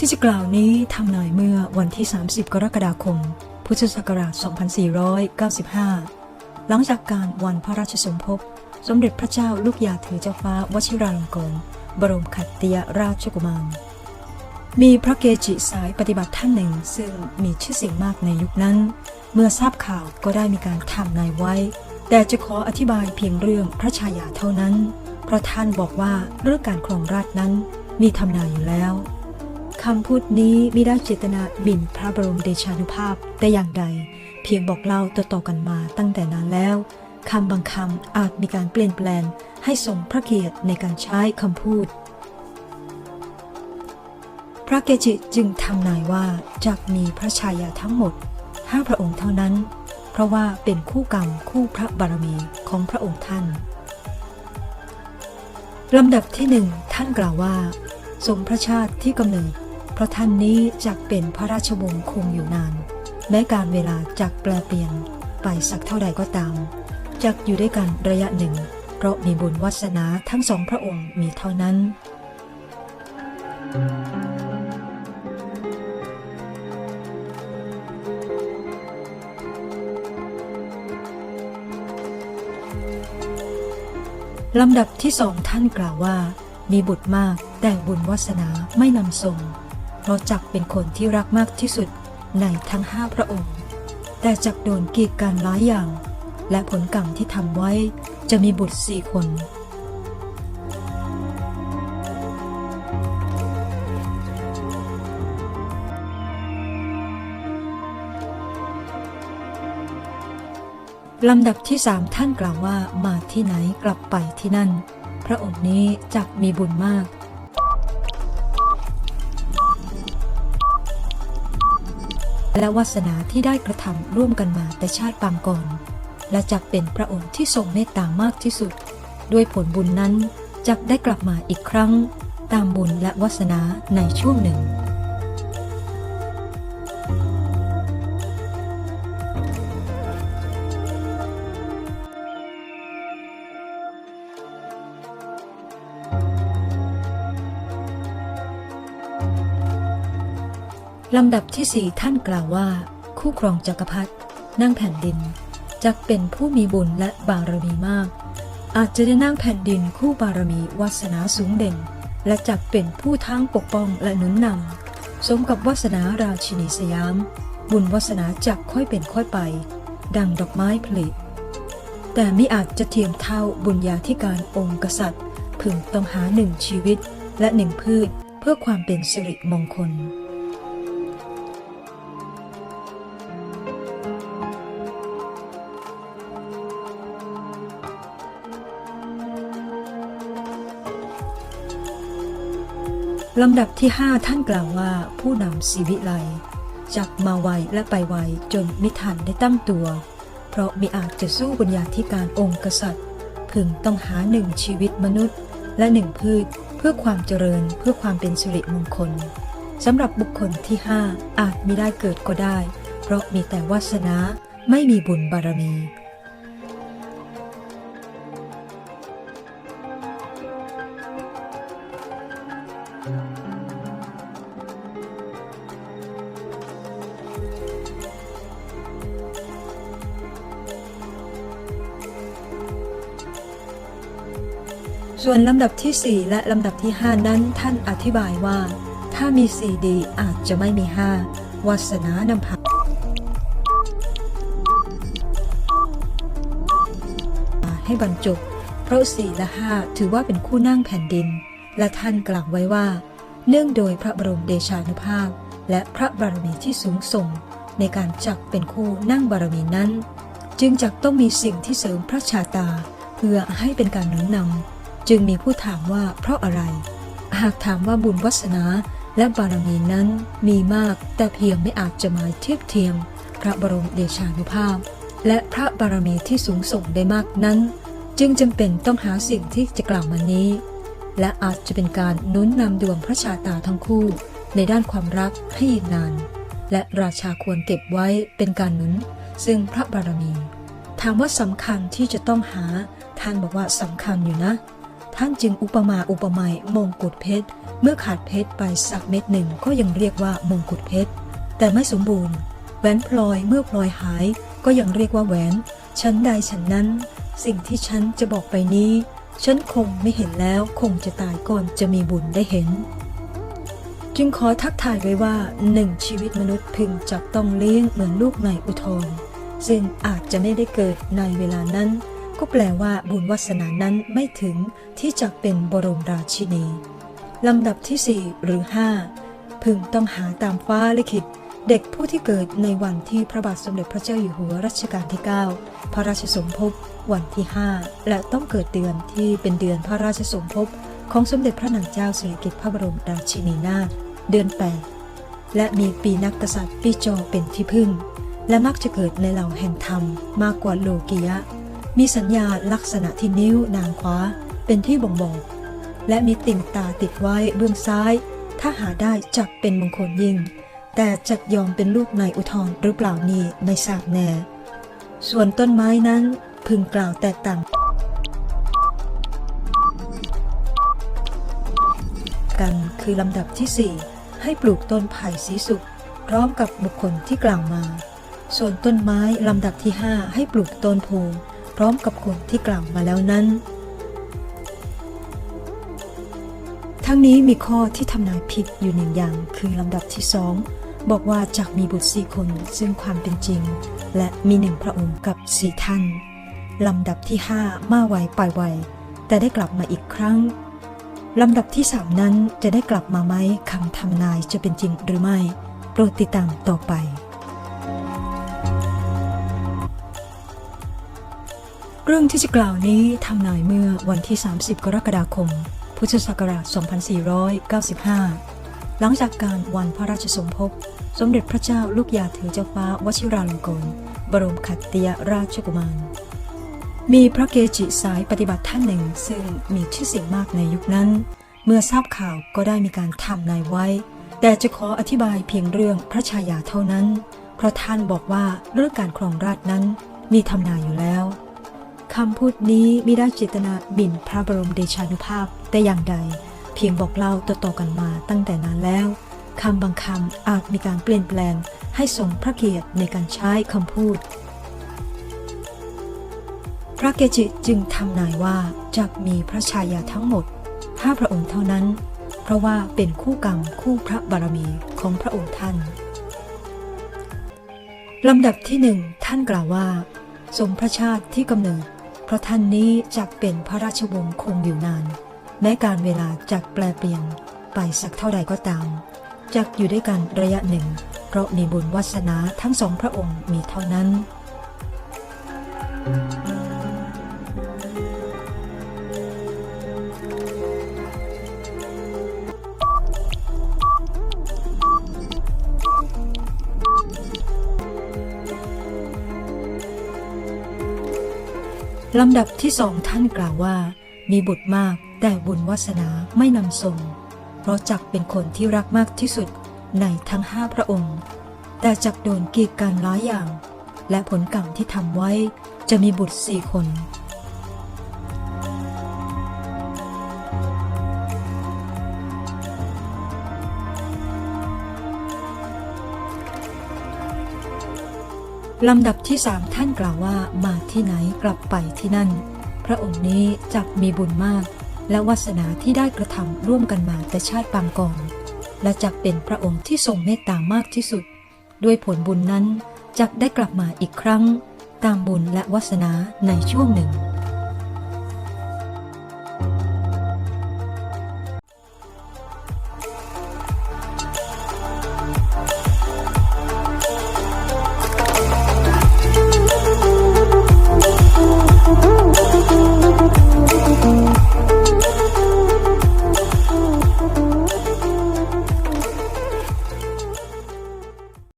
ที่จะกล่าวนี้ทำนายเมื่อวันที่ 30 กรกฎาคม พุทธศักราช 2495 หลังจากการวันพระราชสมภพ สมเด็จพระเจ้าลูกยาถือเจ้าฟ้าวชิราลงกรณบรมขัตติยราชกุมาร มีพระเกจิสายปฏิบัติท่านหนึ่งซึ่งมีชื่อเสียงมากในยุคนั้น เมื่อทราบข่าวก็ได้มีการทำนายไว้ แต่จะขออธิบายเพียงเรื่องพระชายาเท่านั้น เพราะท่านบอกว่าเรื่องการครองราชนั้นมีทำนายอยู่แล้ว คำพูดนี้ไม่ได้เจตนาหมิ่นพระบรมเดชานุภาพแต่อย่างใด เพียงบอกเล่าต่อๆกันมาตั้งแต่นานแล้วคำบางคำอาจมีการเปลี่ยนแปลงให้สมพระเกียรติในการใช้คำพูด พระเกจิจึงทำนายว่าจะมีพระชายาทั้งหมดห้าพระองค์เท่านั้น เพราะว่าเป็นคู่กรรมคู่พระบารมีของพระองค์ท่านลำดับที่หนึ่งท่านกล่าวว่า สมพระชาติที่กำเนิด เพราะท่านนี้จักเป็นพระราชวงศ์คงอยู่นาน แม้การเวลาจักแปลเปลี่ยนไปสักเท่าใดก็ตาม จักอยู่ด้วยกันระยะหนึ่ง เพราะมีบุญวัสนาทั้งสองพระองค์มีเท่านั้น ลำดับที่สองท่านกล่าวว่า มีบุตรมากแต่บุญวาสนาไม่นำส่ง เพราะจักเป็นคนที่รักมากที่สุดในทั้งห้าพระองค์ แต่จักโดนกีดกันหลายอย่าง และผลกรรมที่ทำไว้จะมีบุตรสี่คน ลำดับที่สามท่านกล่าวว่ามาที่ไหนกลับไปที่นั่น พระองค์นี้จักมีบุญมาก และวาสนาที่ได้กระทำร่วมกันมาแต่ชาติปางก่อน และจักเป็นพระองค์ที่ทรงเมตตามากที่สุด ด้วยผลบุญนั้นจักได้กลับมาอีกครั้ง ตามบุญและวาสนาในช่วงหนึ่ง ลำดับที่สี่ท่านกล่าวว่า คู่ครองจักรพรรดินั่งแผ่นดินจักเป็นผู้มีบุญและบารมีมาก อาจจะได้นั่งแผ่นดินคู่บารมีวาสนาสูงเด่น และจักเป็นผู้ทั้งปกป้องและหนุนนำสมกับวาสนาราชินีสยาม บุญวาสนาจักค่อยเป็นค่อยไป ดังดอกไม้ผลิแต่ไมิอาจจะเทียมเท่าบุญญาธิการองค์กษัตริย์ พึงต้องหาหนึ่งชีวิตและหนึ่งพืชเพื่อความเป็นสิริมงคล ลำดับที่ 5 ท่านกล่าวว่าผู้นำสีวิไลจักมาไวและไปไวจนมิทันได้ตั้งตัว เพราะมิอาจจะสู้บุญญาธิการองค์กษัตริย์ พึงต้องหาหนึ่งชีวิตมนุษย์ และหนึ่งพืช เพื่อความเจริญเพื่อความเป็นสิริมงคลสำหรับบุคคลที่5อาจมิได้เกิดก็ได้ เพราะมีแต่วาสนาไม่มีบุญบารมี ส่วนลำดับที่ 4 และลำดับที่ 5 นั้นท่านอธิบายว่า ถ้ามีสี่ดีอาจจะไม่มีห้าวาสนานำพาให้บรรจบเพราะสี่และห้าถือว่าเป็นคู่นั่งแผ่นดิน และท่านกล่าวไว้ว่า เนื่องโดยพระบรมเดชานุภาพ และพระบารมีที่สูงส่ง ในการจักเป็นคู่นั่งบารมีนั้น จึงจักต้องมีสิ่งที่เสริมพระชาตา เพื่อให้เป็นการหนุนนำ จึงมีผู้ถามว่าเพราะอะไร หากถามว่าบุญวัสนาและบารมีนั้นมีมากแต่เพียงไม่อาจจะมาเทียบเทียม พระบรมเดชานุภาพ และพระบารมีที่สูงส่งได้มากนั้น จึงจำเป็นต้องหาสิ่งที่จะกล่าวมานี้ และอาจจะเป็นการนุนนำดวงพระชาตาทั้งคู่ ในด้านความรักให้ยืนนาน และราชาควรเก็บไว้เป็นการหนุน ซึ่งพระบารมี ถามว่าสำคัญที่จะต้องหาท่านบอกว่าสำคัญอยู่นะ ท่านจึงอุปมาอุปไมยมงกุฎเพชร เมื่อขาดเพชรไปสักเม็ดหนึ่งก็ยังเรียกว่ามงกุฎเพชร แต่ไม่สมบูรณ์ แหวนพลอยเมื่อพลอยหาย ก็ยังเรียกว่าแหวนฉันใดฉันนั้น สิ่งที่ฉันจะบอกไปนี้ ฉันคงไม่เห็นแล้วคงจะตายก่อนจะมีบุญได้เห็น จึงขอทักทายไว้ว่าหนึ่งชีวิตมนุษย์พึงจับต้องเลี้ยงเหมือนลูกในอุทธรซึ่งอาจจะไม่ได้เกิดในเวลานั้น ก็แปลว่าบุญวาสนานั้นไม่ถึงที่จะเป็นบรมราชินี ลำดับที่4หรือ5พึงต้องหาตามฟ้าลิขิต เด็กผู้ที่เกิดในวันที่พระบาทสมเด็จพระเจ้าอยู่หัวรัชกาลที่ 9 พระราชสมภพวันที่ 5 และต้องเกิดเดือนที่เป็นเดือนพระราชสมภพของสมเด็จพระนางเจ้าสิริกิติ์พระบรมราชินีนาถเดือน 8 และมีปีนักกษัตริย์ปีจอเป็นที่พึ่ง และมักจะเกิดในเหล่าแห่งธรรมมากกว่าโลกิยะ มีสัญญาลักษณะที่นิ้วนางคว้าเป็นที่บ่งบอก และมีติ่งตาติดไว้เบื้องซ้าย ถ้าหาได้จักเป็นมงคลยิ่ง แต่จักยอมเป็นลูกในอุทธรหรือเปล่านี้ไม่ทราบแน่ ส่วนต้นไม้นั้นพึงกล่าวแตกต่างกันคือลำดับที่ 4 ให้ปลูกต้นไผ่สีสุกพร้อมกับบุคคลที่กล่าวมา ส่วนต้นไม้ลำดับที่ 5 ให้ปลูกต้นโพ พร้อมกับคนที่กล่าวมาแล้วนั้น ทั้งนี้มีข้อที่ทำนายผิดอยู่หนึ่งอย่างคือลำดับที่สองบอกว่าจากมีบุตรสี่คนซึ่งความเป็นจริง และมีหนึ่งพระองค์กับสี่ท่าน ลำดับที่ห้ามาไวไปไว แต่ได้กลับมาอีกครั้ง ลำดับที่สามนั้นจะได้กลับมาไหมคำทำนายจะเป็นจริงหรือไม่ โปรดติดตามต่อไป เรื่องที่จะกล่าวนี้ทำนายเมื่อวันที่ 30 กรกฎาคม พุทธศักราช 2495 หลังจากการวันพระราชสมภพ สมเด็จพระเจ้าลูกยาถือเจ้าฟ้าวชิราลงกรณบรมขัตติยราชกุมาร มีพระเกจิสายปฏิบัติท่านหนึ่งซึ่งมีชื่อเสียงมากในยุคนั้น เมื่อทราบข่าวก็ได้มีการทำนายไว้ แต่จะขออธิบายเพียงเรื่องพระชายาเท่านั้น เพราะท่านบอกว่าเรื่องการครองราชนั้นมีทำนายอยู่แล้ว คำพูดนี้ม่ได้เจตนาหมิ่นพระบรมเดชานุภาพแต่อย่างใด เพียงบอกเล่าต่อๆกันมาตั้งแต่นานแล้วคำบางคำอาจมีการเปลี่ยนแปลงให้สมพระเกียรติในการใช้คำพูด พระเกจิจึงทำนายว่าจะมีพระชายาทั้งหมดห้าพระองค์เท่านั้น เพราะว่าเป็นคู่กรรมคู่พระบารมีของพระองค์ท่านลำดับที่หนึ่งท่านกล่าวว่า สมพระชาติที่กำเนิด เพราะท่านนี้จักเป็นพระราชวงศ์คงอยู่นาน แม้การเวลาจักแปลเปลี่ยนไปสักเท่าใดก็ตามจักอยู่ด้วยกันระยะหนึ่ง เพราะมีบุญวาสนาทั้งสองพระองค์มีเท่านั้น ลำดับที่สองท่านกล่าวว่า มีบุตรมากแต่บุญวาสนาไม่นำส่งเพราะจักเป็นคนที่รักมากที่สุดในทั้งห้าพระองค์ แต่จักโดนกีดการหลายอย่าง และผลกรรมที่ทำไว้จะมีบุตรสี่คน ลำดับที่สามท่านกล่าวว่ามาที่ไหนกลับไปที่นั่น พระองค์นี้จักมีบุญมาก และวาสนาที่ได้กระทำร่วมกันมาแต่ชาติปางก่อน และจักเป็นพระองค์ที่ทรงเมตตามากที่สุด ด้วยผลบุญนั้นจักได้กลับมาอีกครั้ง ตามบุญและวาสนาในช่วงหนึ่ง